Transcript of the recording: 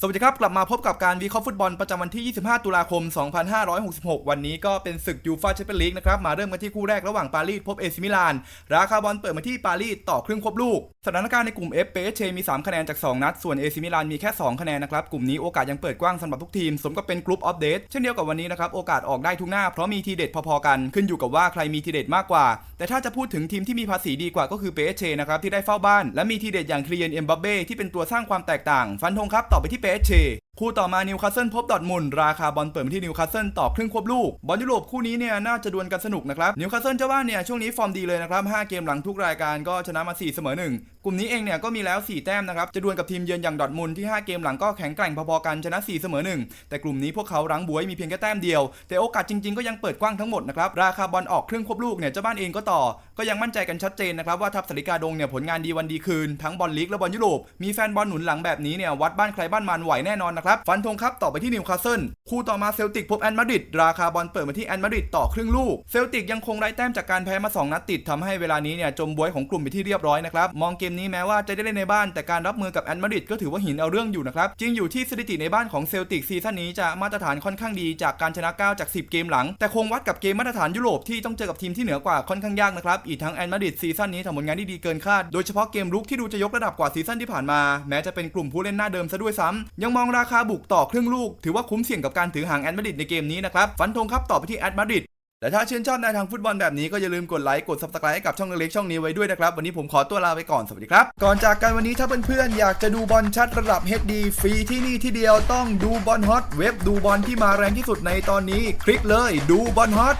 สวัสดีครับ กลับมาพบกับการวิเคราะห์ฟุตบอลประจำวันที่ 25 ตุลาคม 2566 วันนี้ก็เป็นศึกยูฟ่าแชมเปี้ยนลีกนะครับ มาเริ่มกันที่คู่แรกระหว่างปารีสพบเอซิมิลาน ราคาบอลเปิดมาที่ปารีสต่อครึ่งครบลูก สถานการณ์ในกลุ่ม F เปเชมี 3 คะแนนจาก 2 นัด ส่วนเอซิมิลานมีแค่ 2 คะแนนนะครับ กลุ่มนี้โอกาสยังเปิดกว้างสำหรับทุกทีม สมกับเป็นกรุ๊ปออฟเดตเช่นเดียวกับวันนี้นะครับโอกาสออกได้ทุกหน้าเพราะมีทีเด็ดพอๆกันขึ้นอยู่กับว่าใครมีทีเด็ดมากกว่า แต่ถ้าจะพูดถึงทีมที่มีภาษีดีกว่าก็คือเปเชนะครับที่ได้เฝ้าบ้านและมีทีเด็ดอย่างคลียนเอ็มบัเบ้ที่เป็นตัวสร้างความแตกต่างฟันธงครับต่อไปที่เปเช คู่ต่อมานิวคาสเซิลพบดอทมุนราคาบอลเปิดมาที่นิวคาสเซิลต่อครึ่งควบลูก บอลยุโรปคู่นี้เนี่ยน่าจะดวลกันสนุกนะครับนิวคาสเซิลเจ้าบ้านเนี่ยช่วงนี้ฟอร์มดีเลยนะครับ 5 เกมหลังทุกรายการก็ชนะมา 4 เสมอ 1 กลุ่มนี้เองเนี่ยก็มีแล้ว 4 แต้มนะครับ จะดวลกับทีมเยือนอย่างดอทมุนที่ 5 เกมหลังก็แข็งแกร่งพอๆกันชนะ 4 เสมอ 1 แต่กลุ่มนี้พวกเขารั้งบวยมีเพียงแค่แต้มเดียว แต่โอกาสจริง ๆก็ยังเปิดกว้างทั้งหมดนะครับราคาบอลออกครึ่งควบลูกเนี่ยเจ้าบ้านเองก็ต่อ ก็ยังมั่นใจกันชัดเจนนะครับว่าทัพสริกาดงเนี่ยผลงานดีวันดีคืนทั้งบอลลีกและบอลยุโรปมีแฟนบอลหนุนหลังแบบนี้เนี่ยวัดบ้านใครบ้านมันไหวแน่นอนนะครับฟันธงครับต่อไปที่นิวคาสเซิลคู่ต่อมาเซลติกพบแอนมาดริดราคาบอลเปิดมาที่แอนมาดริดต่อครึ่งลูกเซลติกยังคงไร้แต้มจากการแพ้มา 2 นัดติดทำให้เวลานี้เนี่ยจมบวยของกลุ่มไปที่เรียบร้อยนะครับมองเกมนี้แม้ว่าจะได้เล่นในบ้านแต่การรับมือกับแอนมาดริดก็ถือว่าหินเอาเรื่องอยู่นะครับจริงอยู่ที่สถิติในบ้านของเซลติกซีซั่นนี้จะมาตรฐานค่อนข้างดีจากการชนะ 9 จาก 10 เกมหลัง แต่คงวัดกับเกมมาตรฐานยุโรปที่ต้องเจอกับทีมที่เหนือกว่าค่อนข้างยากนะครับอีกทั้งแอนมาดริดซีซั่นนี้ทำผลงานที่ดีเกินคาดโดยเฉพาะเกมรุกที่ดูจะยกระดับกว่าซีซั่นที่ผ่านมา แม้จะเป็นกลุ่มผู้เล่นหน้าเดิมซะด้วยซ้ำยังมองราคาบุกต่อครึ่งลูก ถือว่าคุ้มเสี่ยงกับการถือหางแอนมาดริดในเกมนี้นะครับ ฟันธงครับต่อไปที่แอนมาดริดและถ้าชื่นชอบในทางฟุตบอลแบบนี้ก็อย่าลืมกดไลค์ กด subscribe ให้กับช่องเล็กช่องนี้ไว้ด้วยนะครับ วันนี้ผมขอตัวลาไปก่อน สวัสดีครับ ก่อนจากกันวันนี้ถ้าเพื่อนๆอยากจะดูบอลชัดระดับ HD ฟรีที่นี่ที่เดียวต้องดูบอลฮอตเว็บดูบอลที่มาแรงที่สุดในตอนนี้ คลิกเลยดูบอลฮอต